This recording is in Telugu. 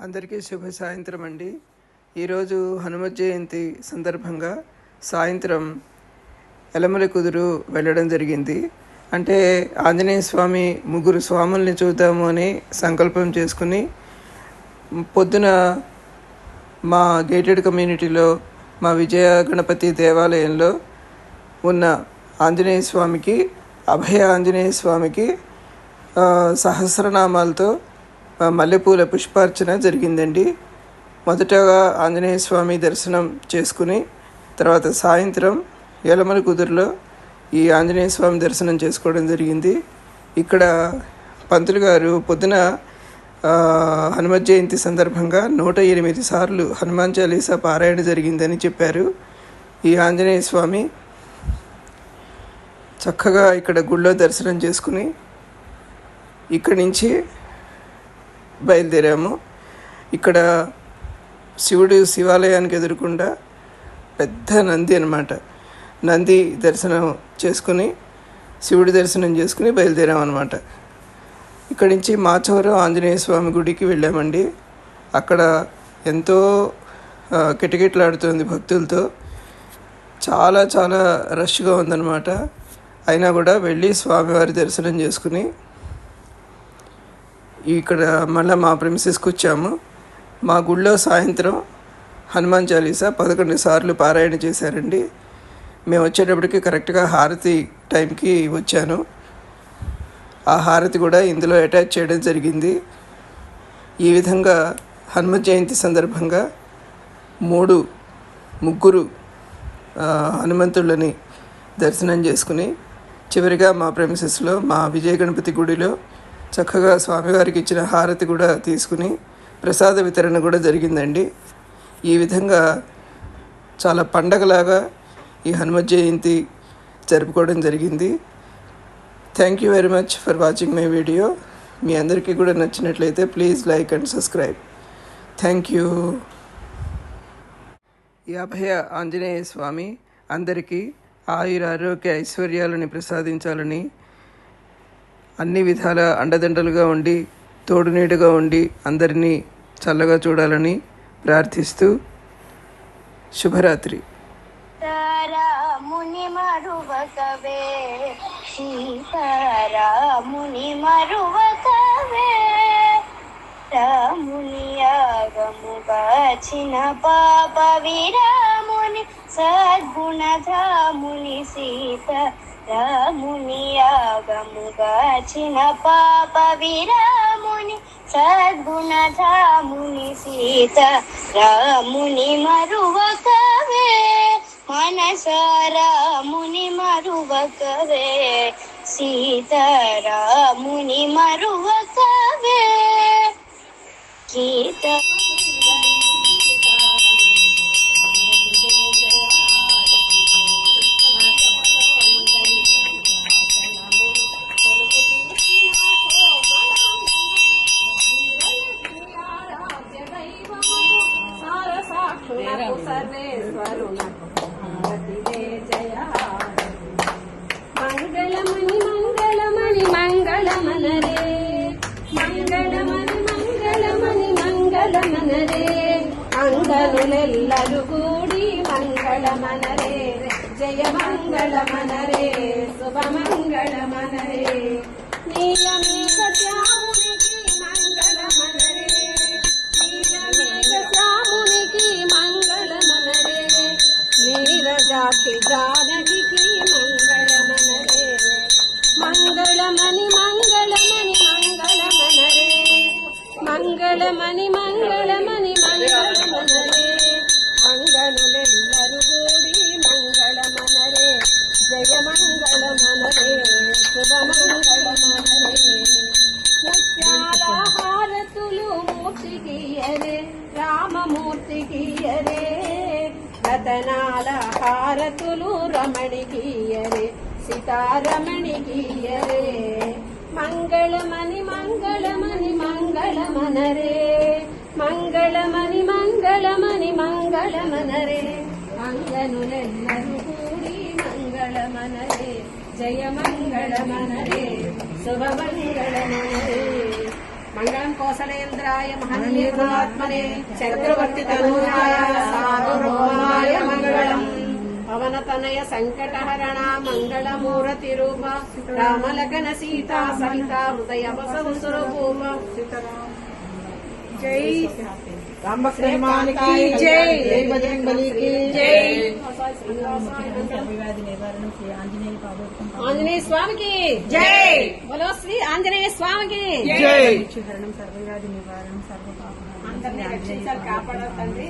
అందరికీ శుభ సాయంత్రం అండి. ఈరోజు హనుమత్ జయంతి సందర్భంగా సాయంత్రం ఎలమల కుదురు వెళ్ళడం జరిగింది. అంటే ఆంజనేయ స్వామి ముగ్గురు స్వాముల్ని చూద్దాము అని సంకల్పం చేసుకుని పొద్దున మా గేటెడ్ కమ్యూనిటీలో మా విజయ గణపతి దేవాలయంలో ఉన్న ఆంజనేయ స్వామికి అభయ ఆంజనేయ స్వామికి సహస్రనామాలతో మల్లెపూల పుష్పార్చన జరిగిందండి. మొదటగా ఆంజనేయ స్వామి దర్శనం చేసుకుని తర్వాత సాయంత్రం యలమల కుదురులో ఈ ఆంజనేయ స్వామి దర్శనం చేసుకోవడం జరిగింది. ఇక్కడ పంతులు గారు పొద్దున హనుమత్ జయంతి సందర్భంగా నూట ఎనిమిది సార్లు హనుమాన్ చాలీసా పారాయణ జరిగిందని చెప్పారు. ఈ ఆంజనేయ స్వామి చక్కగా ఇక్కడ గుళ్ళో దర్శనం చేసుకుని ఇక్కడి నుంచి బయలుదేరాము. ఇక్కడ శివుడు శివాలయానికి ఎదురుకుండా పెద్ద నంది అనమాట నంది దర్శనం చేసుకుని శివుడి దర్శనం చేసుకుని బయలుదేరాం అనమాట ఇక్కడి నుంచి మాచవరం ఆంజనేయ స్వామి గుడికి వెళ్ళామండి. అక్కడ ఎంతో కిటకిటలాడుతుంది భక్తులతో. చాలా చాలా రష్గా ఉందన్నమాట. అయినా కూడా వెళ్ళి స్వామివారి దర్శనం చేసుకుని ఇక్కడ మళ్ళీ మా ప్రిమిసెస్కి వచ్చాము. మా గుళ్ళో సాయంత్రం హనుమాన్ చాలీసా పదకొండు సార్లు పారాయణ చేశారండి. మేము వచ్చేటప్పటికి కరెక్ట్గా హారతి టైంకి వచ్చాను. ఆ హారతి కూడా ఇందులో అటాచ్ చేయడం జరిగింది. ఈ విధంగా హనుమత్ జయంతి సందర్భంగా మూడు ముగ్గురు హనుమంతులని హనుమంతుళ్ళని దర్శనం చేసుకుని చివరిగా మా ప్రెమిసెస్లో మా విజయ గణపతి గుడిలో చక్కగా స్వామివారికి ఇచ్చిన హారతి కూడా తీసుకుని ప్రసాద వితరణ కూడా జరిగిందండి. ఈ విధంగా చాలా పండగలాగా ఈ హనుమత్ జయంతి జరుపుకోవడం జరిగింది. Thank you very much for watching my video మీ అందరికీ కూడా నచ్చినట్లయితే please like and subscribe thank you ఈ అభయ ఆంజనేయ స్వామి అందరికీ ఆయుర ఆరోగ్య ఐశ్వర్యాలని ప్రసాదించాలని అన్ని విధాల అండదండలుగా ఉండి తోడునీడుగా ఉండి అందరినీ చల్లగా చూడాలని ప్రార్థిస్తూ శుభరాత్రి. ముని మరువకవే సీతారాముని మరువకవే. రాముని యాగముగాచిన పాప విరాముని సద్గుణధాముని సీత రాముని యాగముగాచిన పాప విరాముని సద్గుణధాముని సీత రాముని మరువకవే మనసారాముని మరువకవే సీతారాముని మరువకవే గీత మంగళమణి మంగళమణి మంగళమనరే మంగళమణి మంగళమణి మంగళమనరే అంగనులెల్లరు కూడి మంగళమనరే జయ మంగళమనరే శుభమంగళమనరే నీలమేఘ శ్యామునికి రామమూర్తికియరే రతనాల హారతులు రమణికియరే సీతారమణికియరే మంగళమణి మంగళమణి మంగళమనరే మంగళమణి మంగళమణి మంగళమనరే అంగనులెల్లరు కూడి మంగళమనరే జయ మంగళమనరే శుభమంగళమనరే మంగళం కోసలేంద్రాయ మహనీయగుణాత్మనే చక్రవర్తి తనూజాయ సార్వభౌమాయ మంగళం. పవనతనయ సంకటహరణ మంగళమూరతి రూప రామలకన సీతా సహిత హృదయ వసవ సురభూప జై రామకృష్ణమానికి జై జై బజరంగ్ బలికి జై వ్యాధి నివారణ శ్రీ ఆంజనేయ పాదోత్తం ఆంజనేయ స్వామికి జై బలో శ్రీ ఆంజనేయ స్వామికి జై హరణం సర్వవ్యాధి నివారణ సర్వపాప అందరినీ రక్షించాలి కాపాడాలి తండ్రి